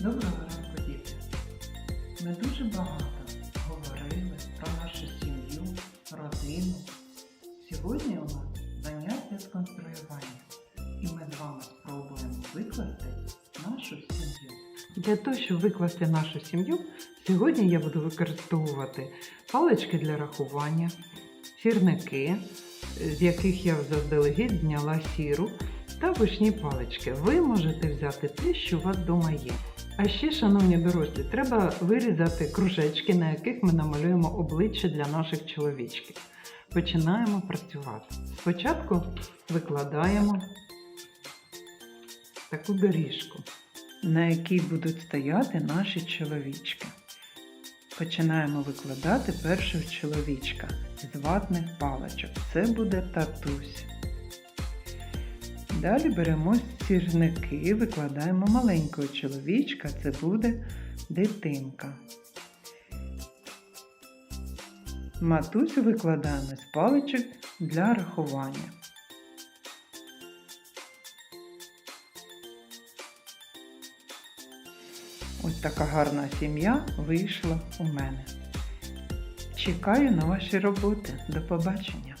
Доброго ранку, діти! Ми дуже багато говорили про нашу сім'ю, родину. Сьогодні у нас заняття з конструювання, і ми з вами спробуємо викласти нашу сім'ю. Для того, щоб викласти нашу сім'ю, сьогодні я буду використовувати палички для рахування, сірники, з яких я заздалегідь зняла сіру, та вишні палички. Ви можете взяти те, що у вас вдома є. А ще, шановні дорослі, треба вирізати кружечки, на яких ми намалюємо обличчя для наших чоловічків. Починаємо працювати. Спочатку викладаємо таку доріжку, на якій будуть стояти наші чоловічки. Починаємо викладати першого чоловічка з ватних паличок. Це буде татусь. Далі беремо сірники, викладаємо маленького чоловічка, це буде дитинка. Матусю викладаємо з паличок для рахування. Ось така гарна сім'я вийшла у мене. Чекаю на ваші роботи. До побачення!